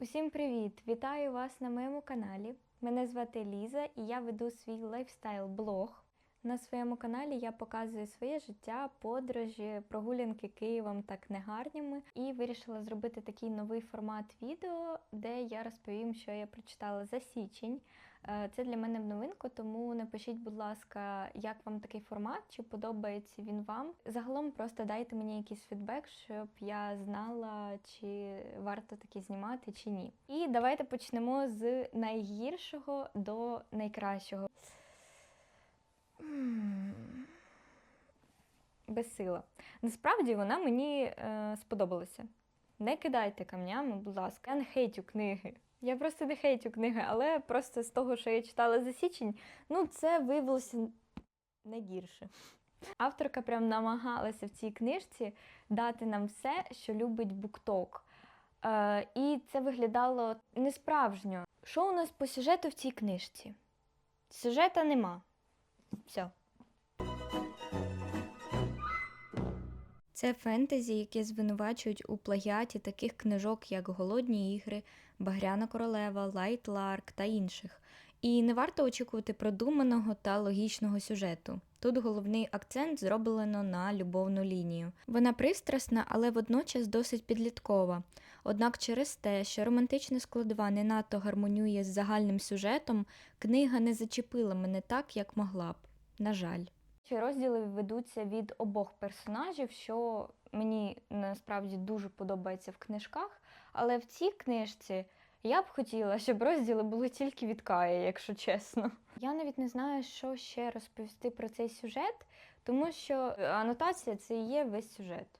Усім привіт! Вітаю вас на моєму каналі. Мене звати Ліза і я веду свій лайфстайл-блог. На своєму каналі я показую своє життя, подорожі, прогулянки Києвом та книгарнями. І вирішила зробити такий новий формат відео, де я розповім, що я прочитала за січень. Е, Це для мене в новинку, тому напишіть, будь ласка, як вам такий формат, чи подобається він вам. Загалом просто дайте мені якийсь фідбек, щоб я знала, чи варто таке знімати, чи ні. І давайте почнемо з найгіршого до найкращого. Безсила. Насправді вона мені е, сподобалася. Не кидайте камнями, будь ласка. Я не хейтю книги. Я просто не хейтю книги, але просто з того, що я читала за січень, ну це виявилося найгірше. Авторка прям намагалася в цій книжці дати нам все, що любить букток. Е, і це виглядало несправжньо. Що у нас по сюжету в цій книжці? Сюжета нема. Все. Це фентезі, яке звинувачують у плагіаті таких книжок, як Голодні ігри, Багряна королева, Лайт Ларк та інших. І не варто очікувати продуманого та логічного сюжету. Тут головний акцент зроблено на любовну лінію. Вона пристрасна, але водночас досить підліткова. Однак через те, що романтична складова не надто гармонює з загальним сюжетом, книга не зачепила мене так, як могла б. На жаль. Ці розділи ведуться від обох персонажів, що мені насправді дуже подобається в книжках. Але в цій книжці я б хотіла, щоб розділи були тільки від Каї, якщо чесно. Я навіть не знаю, що ще розповісти про цей сюжет, тому що анотація це і є весь сюжет.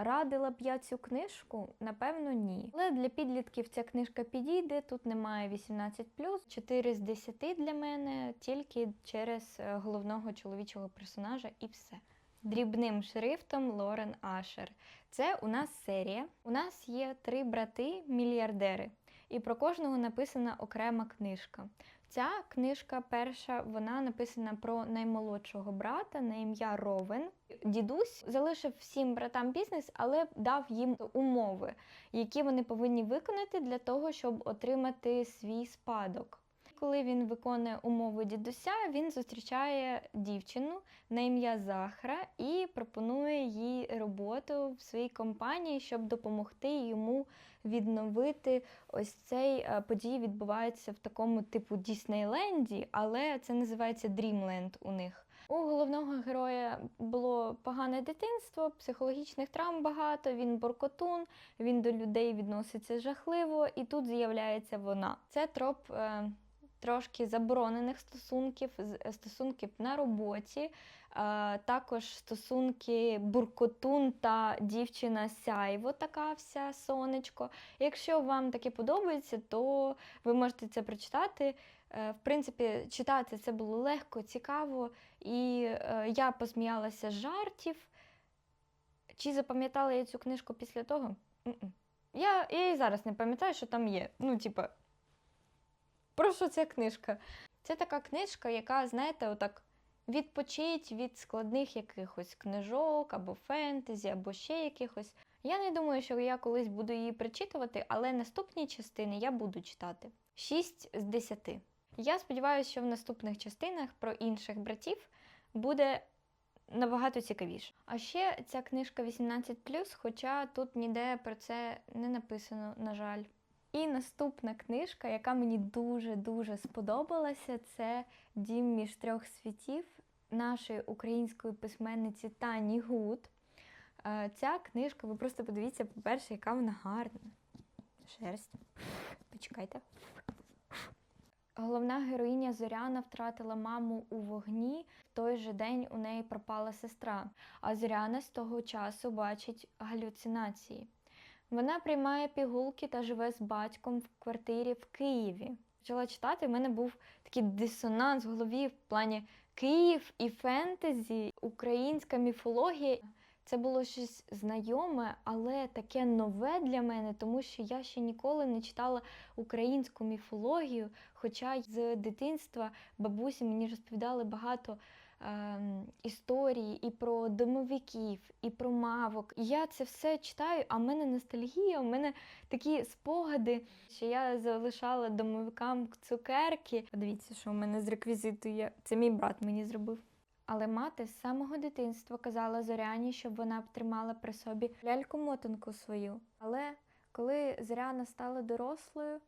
Радила б я цю книжку? Напевно, ні. Але для підлітків ця книжка підійде. Тут немає 18 4 з 10 для мене, тільки через е, головного чоловічого персонажа і все. Дрібним шрифтом Лорен Ашер. Це у нас серія. У нас є три брати-мільярдери, і про кожного написана окрема книжка. Ця книжка перша, вона написана про наймолодшого брата на ім'я Ровен. Дідусь залишив всім братам бізнес, але дав їм умови, які вони повинні виконати для того, щоб отримати свій спадок. Коли він виконує умови дідуся, він зустрічає дівчину на ім'я Захра і пропонує їй роботу в своїй компанії, щоб допомогти йому відновити ось цей е, події відбуваються в такому типу Діснейленді, але це називається Дрімленд у них. У головного героя було погане дитинство, психологічних травм багато, він боркотун, він до людей відноситься жахливо, і тут з'являється вона. Це троп. Е, Трошки заборонених стосунків, стосунків на роботі, е, також стосунки буркотун та дівчина сяйво, така вся сонечко. Якщо вам таке подобається, то ви можете це прочитати. Е, В принципі, читати це було легко, цікаво, і е, я посміялася з жартів. Чи запам'ятала я цю книжку після того? Я і зараз не пам'ятаю, що там є. Ну, типа, про що ця книжка? Це така книжка, яка, знаєте, отак відпочить від складних якихось книжок або фентезі, або ще якихось. Я не думаю, що я колись буду її прочитувати, але наступні частини я буду читати. 6 з 10. Я сподіваюся, що в наступних частинах про інших братів буде набагато цікавіше. А ще ця книжка 18, хоча тут ніде про це не написано, на жаль. І наступна книжка, яка мені дуже-дуже сподобалася, це Дім між трьох світів нашої української письменниці Тані Гуд. Е, Ця книжка, ви просто подивіться, по-перше, яка вона гарна. Шерсть. Почекайте. Головна героїня Зоряна втратила маму у вогні. В той же день у неї пропала сестра. А Зоряна з того часу бачить галюцинації. Вона приймає пігулки та живе з батьком в квартирі в Києві. Почала читати, в мене був такий дисонанс в голові в плані Київ і фентезі, українська міфологія. Це було щось знайоме, але таке нове для мене, тому що я ще ніколи не читала українську міфологію. Хоча з дитинства бабусі мені розповідали багато ем, історії і про домовиків, і про мавок. І я це все читаю, а в мене ностальгія, у мене такі спогади, що я залишала домовикам цукерки. Подивіться, що у мене з реквізиту є. Це мій брат мені зробив. Але мати з самого дитинства казала Зоряні, щоб вона тримала при собі ляльку-мотанку свою. Але коли Зоряна стала дорослою,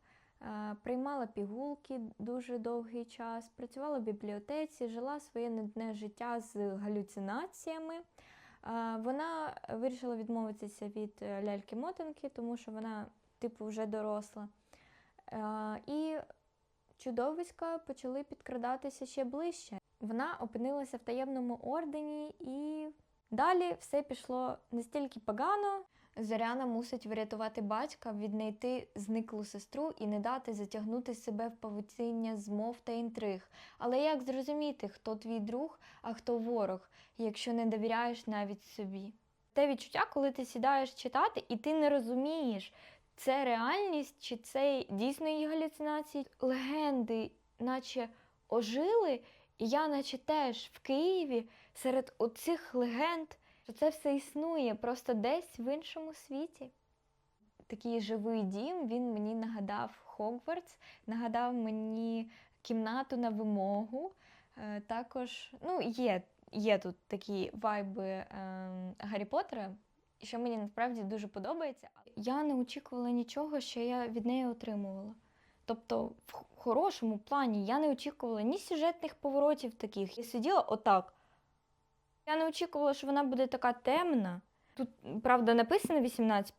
приймала пігулки дуже довгий час, працювала в бібліотеці, жила своє нудне життя з галюцинаціями. Е, Вона вирішила відмовитися від е, ляльки-мотанки, тому що вона, типу, вже доросла. Е, І чудовиська почали підкрадатися ще ближче. Вона опинилася в таємному ордені, і далі все пішло настільки погано. Зоряна мусить врятувати батька, віднайти зниклу сестру і не дати затягнути себе в павутиння змов та інтриг. Але як зрозуміти, хто твій друг, а хто ворог, якщо не довіряєш навіть собі? Те відчуття, коли ти сідаєш читати, і ти не розумієш, це реальність чи це дійсно її галюцинації. Легенди, наче ожили, і я, наче теж в Києві серед оцих легенд, що це все існує просто десь в іншому світі. Такий живий дім, він мені нагадав Хогвартс, нагадав мені кімнату на вимогу. Е, Також ну, є, є тут такі вайби е, Гаррі Поттера, що мені насправді дуже подобається. Я не очікувала нічого, що я від неї отримувала. Тобто, в хорошому плані я не очікувала ні сюжетних поворотів таких. Я сиділа отак. Я не очікувала, що вона буде така темна. Тут, правда, написано 18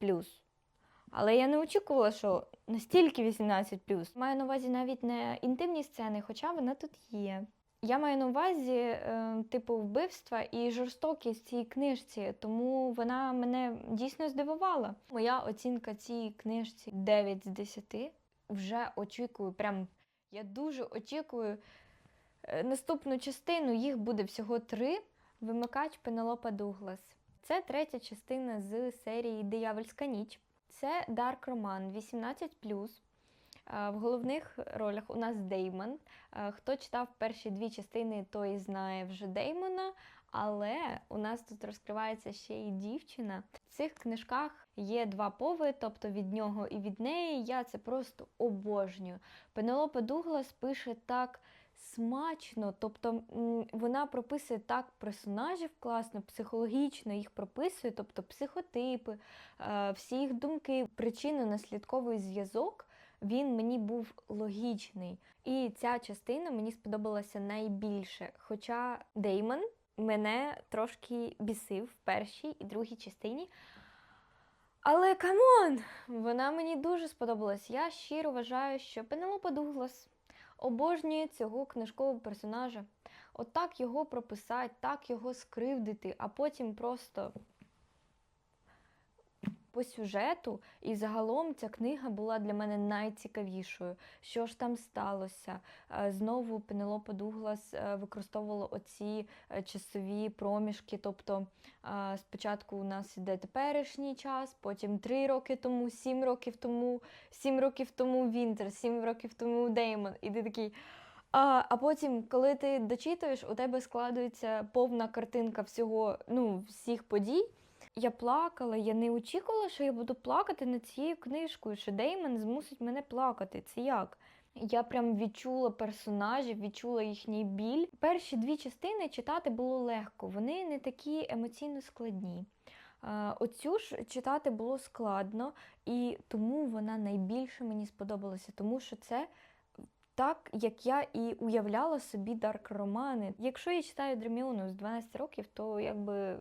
але я не очікувала, що настільки 18 Маю на увазі навіть не інтимні сцени, хоча вона тут є. Я маю на увазі, е, типу, вбивства і жорстокість цій книжці, тому вона мене дійсно здивувала. Моя оцінка цій книжці 9 з 10. Вже очікую, прям я дуже очікую е, наступну частину. Їх буде всього три. Вимикач Пенелопа Дуглас. Це третя частина з серії Диявольська ніч. Це Дарк Роман 18 Е, В головних ролях у нас Деймон. Е, Хто читав перші дві частини, той знає вже Деймона. Але у нас тут розкривається ще й дівчина. В цих книжках є два пови, тобто від нього і від неї. Я це просто обожнюю. Пенелопа Дуглас пише так смачно, тобто вона прописує так персонажів класно, психологічно їх прописує, тобто психотипи, е, всі їх думки, причинно-наслідковий зв'язок. Він мені був логічний. І ця частина мені сподобалася найбільше. Хоча Деймон мене трошки бісив в першій і другій частині. Але камон! Вона мені дуже сподобалась. Я щиро вважаю, що Пенелопа Дуглас обожнює цього книжкового персонажа. Отак його прописати, так його скривдити, а потім просто по сюжету. І загалом ця книга була для мене найцікавішою. Що ж там сталося? Е, Знову Пенелопа Дуглас е, використовувала оці е, часові проміжки. Тобто спочатку у нас іде теперішній час, потім три роки тому, сім років тому, сім років тому Вінтер, сім років тому Деймон. І ти такий. А, а потім, коли ти дочитуєш, у тебе складується повна картинка всього, ну, всіх подій. Я плакала, я не очікувала, що я буду плакати над цією книжкою, що Деймон змусить мене плакати. Це як? Я прям відчула персонажів, відчула їхній біль. Перші дві частини читати було легко, вони не такі емоційно складні. Оцю ж читати було складно, і тому вона найбільше мені сподобалася, тому що це так, як я і уявляла собі дарк романи. Якщо я читаю Дреміону з 12 років, то якби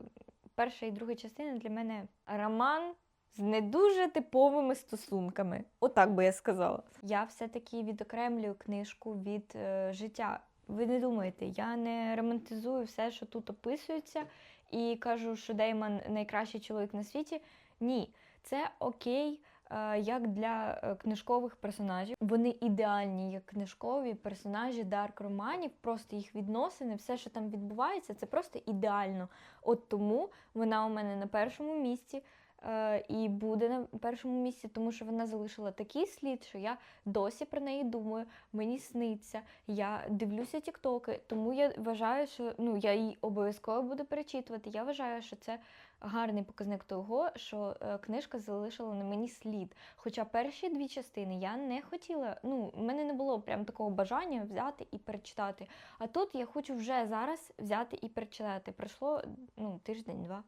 перша і друга частина для мене роман з не дуже типовими стосунками. Отак би я сказала. Я все-таки відокремлюю книжку від е, життя. Ви не думаєте, я не романтизую все, що тут описується, і кажу, що Деймон найкращий чоловік на світі. Ні, це окей. Е, Як для е, книжкових персонажів, вони ідеальні як книжкові персонажі дарк романів, просто їх відносини, все, що там відбувається, це просто ідеально. От тому вона у мене на першому місці. Е, і буде на першому місці, тому що вона залишила такий слід, що я досі про неї думаю, мені сниться, я дивлюся тіктоки, тому я вважаю, що ну я її обов'язково буду перечитувати. Я вважаю, що це гарний показник того, що е, книжка залишила на мені слід. Хоча перші дві частини я не хотіла, ну, в мене не було прям такого бажання взяти і перечитати. А тут я хочу вже зараз взяти і перечитати. Пройшло ну, тиждень-два.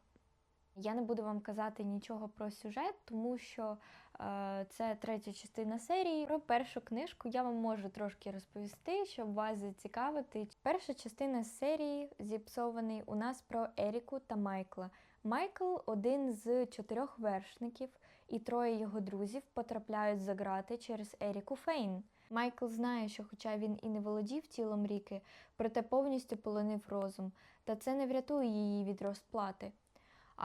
Я не буду вам казати нічого про сюжет, тому що е, це третя частина серії. Про першу книжку я вам можу трошки розповісти, щоб вас зацікавити. Перша частина серії зіпсований у нас про Еріку та Майкла. Майкл один з чотирьох вершників, і троє його друзів потрапляють за грати через Еріку Фейн. Майкл знає, що, хоча він і не володів тілом Ріки, проте повністю полонив розум, та це не врятує її від розплати.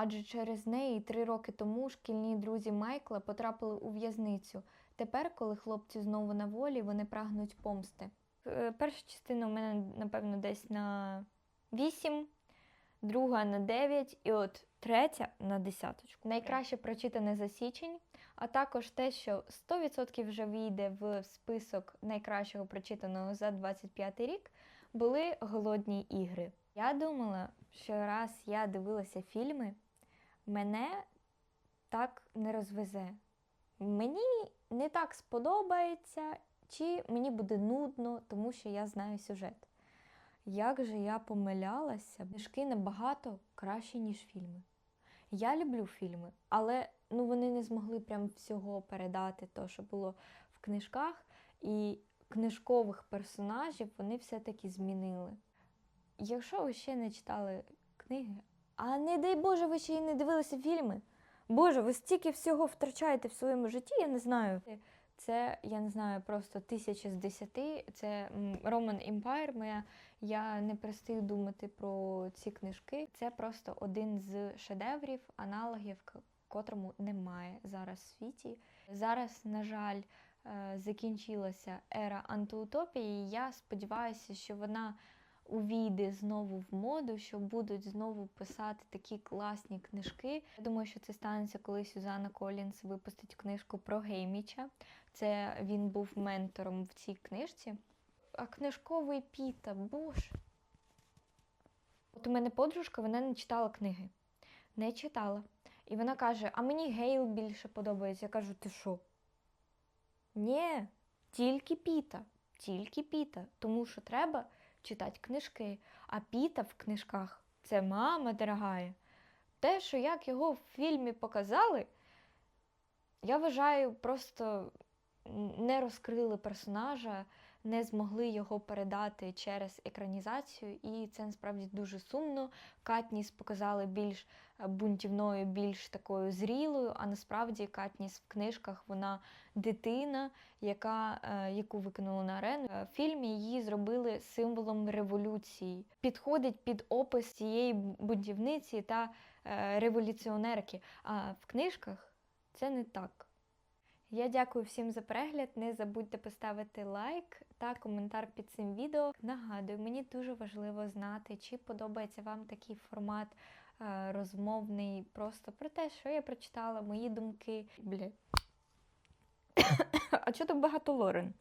Адже через неї три роки тому шкільні друзі Майкла потрапили у в'язницю. Тепер, коли хлопці знову на волі, вони прагнуть помсти. Е, Перша частина у мене, напевно, десь на 8, друга на 9 і от третя на десяточку. Найкраще прочитане за січень, а також те, що 100% вже війде в список найкращого прочитаного за 25 рік, були голодні ігри. Я думала, що раз я дивилася фільми, мене так не розвезе. Мені не так сподобається, чи мені буде нудно, тому що я знаю сюжет. Як же я помилялася, книжки набагато кращі, ніж фільми. Я люблю фільми, але ну, вони не змогли прям всього передати, то, що було в книжках, і книжкових персонажів вони все-таки змінили. Якщо ви ще не читали книги, а не дай Боже, ви ще й не дивилися фільми. Боже, ви стільки всього втрачаєте в своєму житті, я не знаю. Це, я не знаю, просто тисяча з десяти. Це Roman Empire. Моя, я не перестаю думати про ці книжки. Це просто один з шедеврів, аналогів, котрому немає зараз в світі. Зараз, на жаль, е, закінчилася ера антиутопії. і Я сподіваюся, що вона увійде знову в моду, що будуть знову писати такі класні книжки. Я думаю, що це станеться, коли Сюзанна Колінс випустить книжку про Гейміча. Це він був ментором в цій книжці. А книжковий Піта, боже. От у мене подружка, вона не читала книги. Не читала. І вона каже: А мені Гейл більше подобається. Я кажу, ти що? Ні, тільки Піта, тільки Піта. Тому що треба читати книжки. А Піта в книжках це мама дорогая. Те, що як його в фільмі показали, я вважаю, просто не розкрили персонажа, не змогли його передати через екранізацію, і це насправді дуже сумно. Катніс показали більш е, бунтівною, більш такою зрілою, а насправді Катніс в книжках вона дитина, яка, е, яку викинули на арену. Е, В фільмі її зробили символом революції. Підходить під опис цієї бунтівниці та революціонерки. А в книжках це не так. Я дякую всім за перегляд. Не забудьте поставити лайк та коментар під цим відео. Нагадую, мені дуже важливо знати, чи подобається вам такий формат е, розмовний, просто про те, що я прочитала, мої думки. Бля. А чого так багато Лорен?